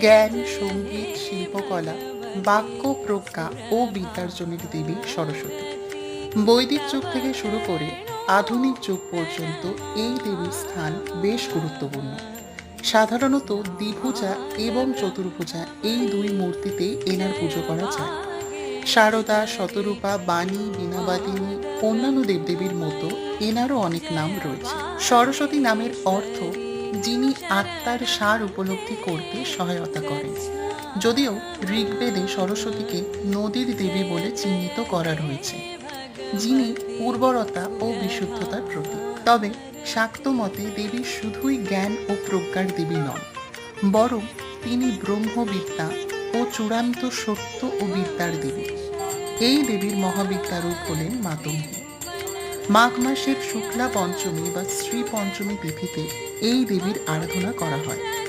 জ্ঞান, সংগীত, শিল্পকলা, বাক্য, প্রজ্ঞা ও বিদ্যার্জনের দেবী সরস্বতী। বৈদিক যুগ থেকে শুরু করে আধুনিক যুগ পর্যন্ত এই দেবীর স্থান বেশ গুরুত্বপূর্ণ। সাধারণত দ্বিভুজা এবং চতুর্ভুজা এই দুই মূর্তিতে এনার পুজো করা যায়। শারদা শতরূপা, বাণী, বীণাবাদিনী, অন্যান্য দেবদেবীর মতো এনারও অনেক নাম রয়েছে। সরস্বতী নামের অর্থ যিনি আত্মার সার উপলব্ধি করতে সহায়তা করেন। যদিও ঋগ্বেদে সরস্বতীকে নদীর দেবী বলে চিহ্নিত করা রয়েছে, যিনি উর্বরতা ও বিশুদ্ধতার প্রতীক। তবে শাক্ত মতে দেবী শুধুই জ্ঞান ও প্রজ্ঞার দেবী নন, বরং তিনি ব্রহ্মবিদ্যা ও চূড়ান্ত সত্য ও বিদ্যার দেবী। এই দেবীর মহাবিদ্যারূপ হলেন মাতঙ্গী। মাঘ মাসের শুক্লা পঞ্চমী বা শ্রী পঞ্চমী তিথিতে এই দেবীর আরাধনা করা হয়।